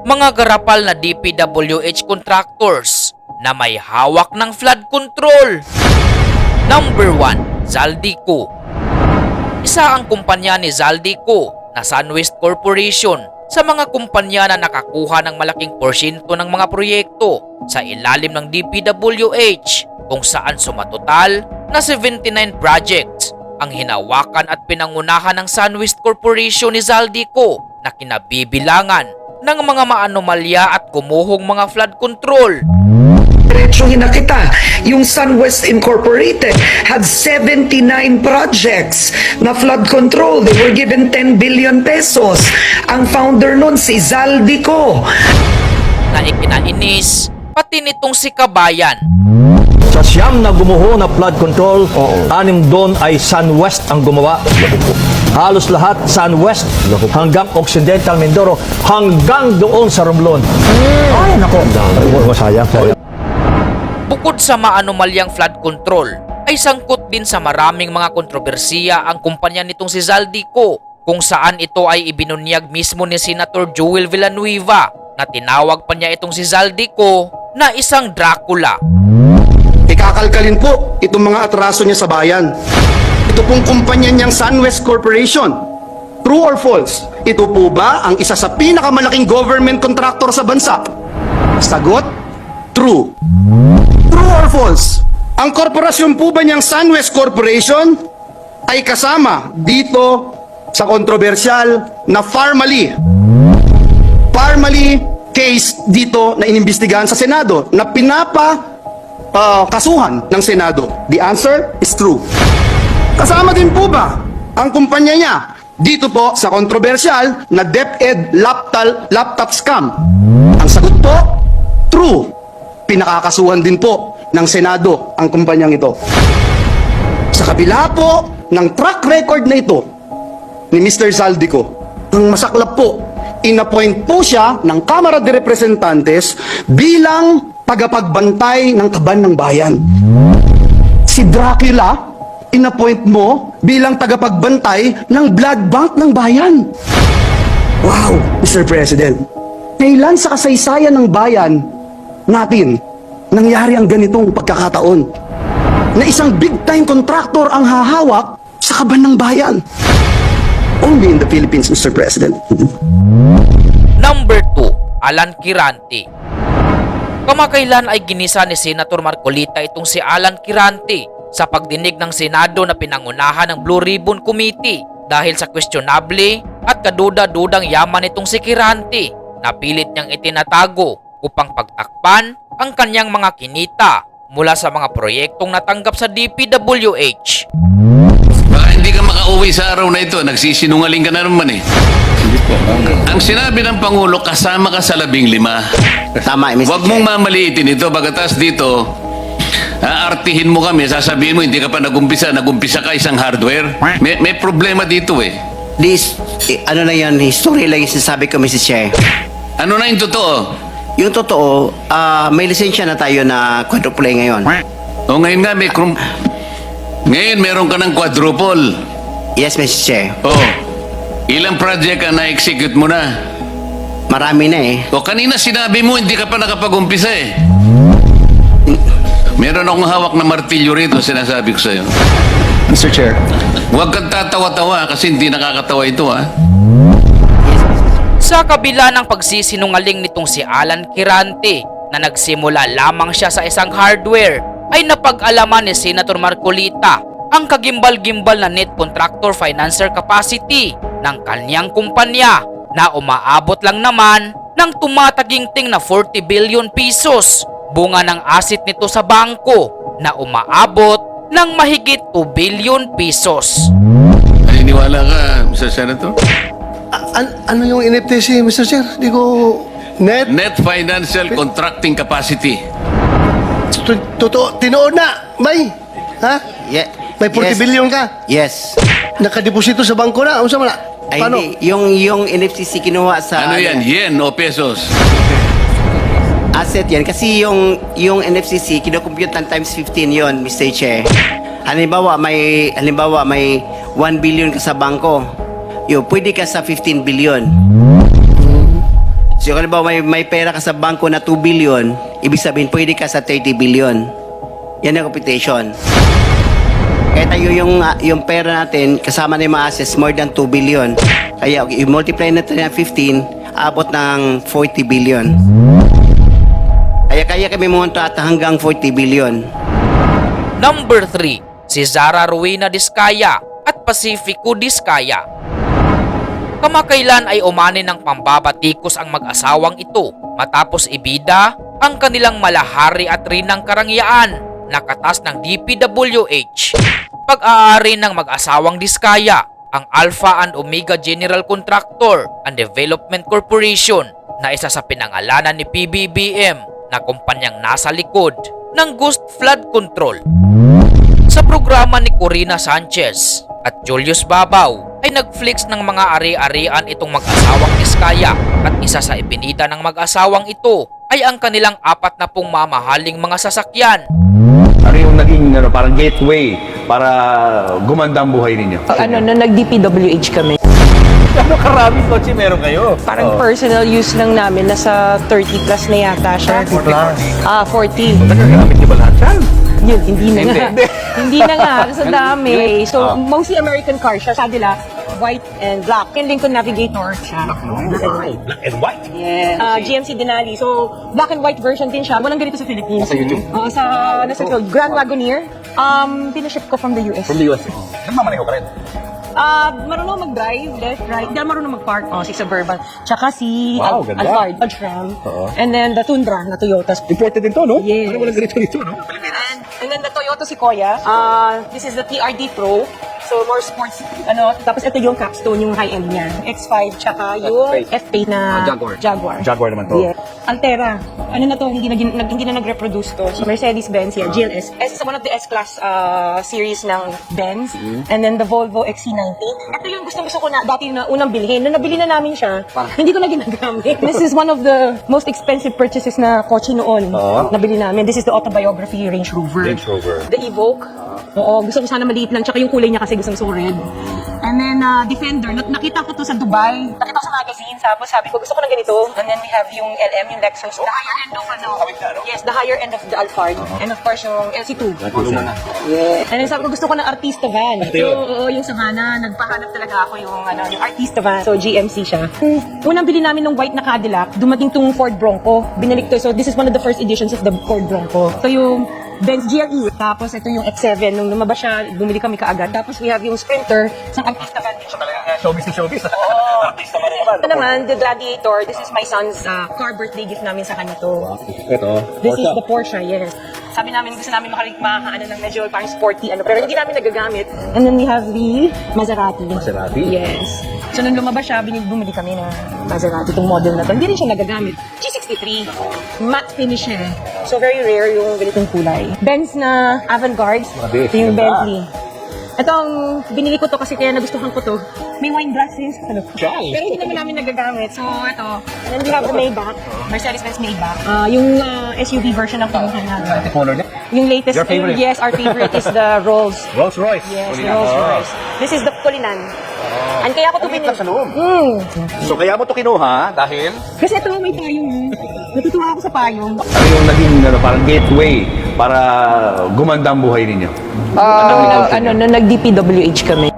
mga garapal na DPWH contractors na may hawak ng flood control. Number 1, Zaldico. Isa ang kumpanya ni Zaldico na Sunwest Corporation sa mga kumpanya na nakakuha ng malaking porsyento ng mga proyekto sa ilalim ng DPWH kung saan sumatotal na 79 projects ang hinawakan at pinangunahan ng Sunwest Corporation ni Zaldico na kinabibilangan ng mga maanomalya at gumuhong mga flood control. Diretsuhin na kita. Yung SunWest Incorporated had 79 projects na flood control. They were given 10 billion pesos. Ang founder nun si Zaldico. na ikinainis pati nitong si Kabayan Sa siyam na gumuho na flood control, anim doon ay SunWest ang gumawa. Halos lahat SunWest hanggang Occidental Mindoro hanggang doon sa Romblon. Ay, nako. Masaya. Bukod sa maanomalyang flood control, ay sangkot din sa maraming mga kontrobersiya ang kumpanya nitong si Zaldico kung saan ito ay ibinunyag mismo ni Senator Joel Villanueva na tinawag pa niya itong si Zaldico na isang Dracula. Ikakalkalin po itong mga atraso niya sa bayan. Ito pong kumpanya niyang SunWest Corporation. True or false? Ito po ba ang isa sa pinakamalaking government contractor sa bansa? Sagot? True. True or false? Ang korporasyon po ba niyang SunWest Corporation ay kasama dito sa kontrobersyal na Farmally Farmally case dito na inimbestigahan sa Senado na pinapa ah, kasuhan ng Senado? The answer is true. Kasama din po ba ang kumpanya niya dito po sa kontrobersyal na DepEd laptop, laptop scam? Ang sagot po, true. Pinakakasuhan din po ng Senado ang kumpanyang ito. Sa kabila po ng track record na ito ni Mr. Zaldico, ang masaklap po, inappoint po siya ng Kamara de Representantes bilang tagapagbantay ng kaban ng bayan. Si Dracula, inappoint mo bilang tagapagbantay ng blood bank ng bayan. Wow, Mr. President. Kailan sa kasaysayan ng bayan natin nangyari ang ganitong pagkakataon? Na isang big-time contractor ang hahawak sa kaban ng bayan. Only in the Philippines, Mr. President. Number 2, Alan Kirante. Kamakailan ay ginisa ni Senator Marcolita itong si Alan Kirante sa pagdinig ng Senado na pinangunahan ng Blue Ribbon Committee dahil sa questionable at kaduda-dudang yaman itong si Kirante na pilit niyang itinatago upang pagtakpan ang kanyang mga kinita mula sa mga proyektong natanggap sa DPWH. Hindi ka makauwi sa araw na ito. Nagsisinungaling ka na naman eh. Ang sinabi ng Pangulo, kasama ka sa labing lima. Tama, Mr. Huwag mong mamaliitin ito. Bagatas dito, aartihin mo kami, sasabihin mo, hindi ka pa nagumpisa, nagumpisa ka isang hardware. May, may problema dito eh. This, eh, ano na yan, history lang yung sinasabi ko, Mrs. Chair. Ano na yung totoo? Yung totoo, ah, may lisensya na tayo na quadruple ngayon. O ngayon nga, may krum... Ngayon, meron ka ng quadruple. Yes, Mrs. Chair. O, ilang project ang na-execute mo na? Marami na eh. O kanina sinabi mo, hindi ka pa nakapag-umpisa eh. Meron akong hawak na martilyo rito, sinasabi ko sa'yo. Mr. Chair. Huwag kang tatawa-tawa kasi hindi nakakatawa ito ha. Sa kabila ng pagsisinungaling nitong si Alan Kirante na nagsimula lamang siya sa isang hardware ay napag-alaman ni Senator Marcolita ang kagimbal-gimbal na net contractor financer capacity ng kanyang kumpanya na umaabot lang naman ng tumataginting na 40 billion pesos bunga ng asset nito sa bangko na umaabot ng mahigit 2 billion pesos. Naniniwala ka, Mr. Senator? An- ano yung NFT si Mr. Chair? Di ko... Net? Net Financial Contracting Capacity. Totoo, tinoon na, may. Ha? Ye- May 40 yes. billion ka. Yes. Nakadeposito sa bangko na. Ano sa mana? Ay, Paano? hindi. Yung, yung NFCC kinuha sa... Ano yan? Yen o pesos? Asset yan. Kasi yung, yung NFCC, kinukompute ng times 15 yon Mr. Chair. Halimbawa, may, halimbawa, may 1 billion ka sa bangko. Yo, pwede ka sa 15 billion. So kung ba may, may pera ka sa bangko na 2 billion, ibig sabihin pwede ka sa 30 billion. Yan ang computation. Kaya tayo yung, ah, yung pera natin, kasama na yung mga assets, more than 2 billion. Kaya i-multiply natin ng 15, abot ng 40 billion. Kaya kaya kami pumunta at hanggang 40 billion. Number 3, si Zara Rowena Diskaya at Pacifico Diskaya. Kamakailan ay umani ng pambabatikos ang mag-asawang ito matapos ibida ang kanilang malahari at rinang karangyaan na ng DPWH. Pag-aari ng mag-asawang Diskaya, ang Alpha and Omega General Contractor and Development Corporation na isa sa pinangalanan ni PBBM na kumpanyang nasa likod ng Ghost Flood Control. Sa programa ni Corina Sanchez at Julius Babaw ay nagflix ng mga ari-arian itong mag-asawang Diskaya at isa sa ipinita ng mag-asawang ito ay ang kanilang apat na pong mamahaling mga sasakyan. Ano yung naging ano, parang gateway para gumanda ang buhay ninyo? ano, nung nag-DPWH kami. Ano karami kotse meron kayo? Parang personal use lang namin, nasa 30 plus na yata siya. 30 plus? Ah, 40. Nagagamit niyo ba lahat yan? Yun, hindi na nga. hindi na nga, sa dami. So, mostly American car siya. Sabi nila, white and black. Yung Lincoln Navigator siya. Black and white. Black and white. Yes. Uh, GMC Denali. So, black and white version din siya. Walang ganito sa Philippines. Sa YouTube? Oo, sa, nasa Grand Wagoneer. Um, pinaship ko from the US. From the US. Nagmamaneho ka rin. Ah, marunong mag-drive, left, right. Hindi marunong mag-park. Oh, si Suburban. Tsaka si Wow, Al- ganda. Alphard, Dodge Ram. And then the Tundra na Toyota. Imported din to, no? Yes. Ano walang ganito dito, no? And then the Toyota Sequoia. Ah, this is the TRD Pro. So, more sports, ano, tapos ito yung capstone, yung high-end niya. X5, tsaka yung F8 na Jaguar. Jaguar. Jaguar naman to. Yeah. Altera. Ano na to, hindi na, gin- nag, hindi na nag-reproduce to. So, Mercedes-Benz yan, GLS. S, one of the S-Class uh, series ng Benz. And then the Volvo XC90. Ito yung gusto-gusto ko na dati na unang bilhin. Nung nabili na namin siya, hindi ko na ginagamit. This is one of the most expensive purchases na kotse noon. Nabili namin. This is the autobiography Range Rover. Range Rover. The Evoque. Oo, gusto ko sana maliit lang. Tsaka yung kulay niya kasi gusto ko red. And then, uh, Defender. Nak- nakita ko to sa Dubai. Nakita ko sa magazine. Tapos sabi ko, gusto ko na ganito. And then we have yung LM, yung Lexus. The higher end of ano. Yes, the higher end of the Alphard. And of course, yung LC2. Yeah. And then sabi ko, gusto ko ng artista van. So, oo, yung Savannah, nagpahanap talaga ako yung, ano, yung artista van. So, GMC siya. Hmm, Unang bili namin ng white na Cadillac, dumating tong Ford Bronco. Binalik to. So, this is one of the first editions of the Ford Bronco. So, yung Benz GLE. Tapos, ito yung X7. Nung lumabas siya, bumili kami kaagad. Tapos, we have yung Sprinter. Isang artista van din siya. Showbiz na showbiz. Artista pa rin naman. Ito naman, the Gladiator. This is my son's uh, car birthday gift namin sa kanya to. Ito. This is the Porsche, yes. Sabi namin, gusto namin makalik makakaano ng medyo parang sporty, ano, pero hindi namin nagagamit. And then we have the Maserati. Maserati? Yes. So nung lumabas siya, binig bumili kami ng Maserati, itong model na to. Hindi rin siya nagagamit. G63. Matte finish siya. eh. So very rare yung ganitong kulay. Benz na avant-garde. Grabe, Ito yung ganda. Bentley. Ito ang binili ko to kasi kaya nagustuhan ko to. May wine glass din sa loob. Pero hindi naman namin nagagamit. So, ito. And then we have the Maybach. Mercedes-Benz Maybach. Ah, yung ah, SUV version ng kinuha namin. Color niya? Yung latest, Your favorite? yes, our favorite is the Rolls. Rolls Royce. Yes, the Rolls Royce. This is the Kulinan. And kaya ko to binili. sa loob. Mm. So kaya mo to kinuha dahil Kasi ito may payong. eh. Natutuwa ako sa payong. ano yung naging ano, parang gateway para gumanda ang buhay ninyo? Uh, ano, nung nag-DPWH kami.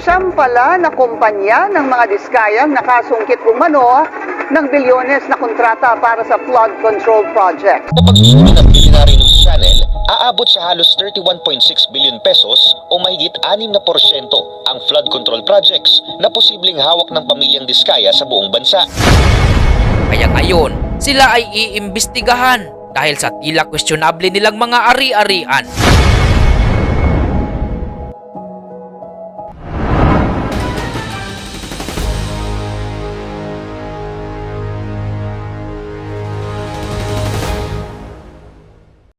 Siyam pala na kumpanya ng mga diskayang nakasungkit umano ng bilyones na kontrata para sa flood control project. Kapag inuwi ng Billionaire News Channel, aabot sa halos 31.6 billion pesos o mahigit 6 na porsyento ang flood control projects na posibleng hawak ng pamilyang Diskaya sa buong bansa. Kaya ngayon, sila ay iimbestigahan dahil sa tila questionable nilang mga ari-arian.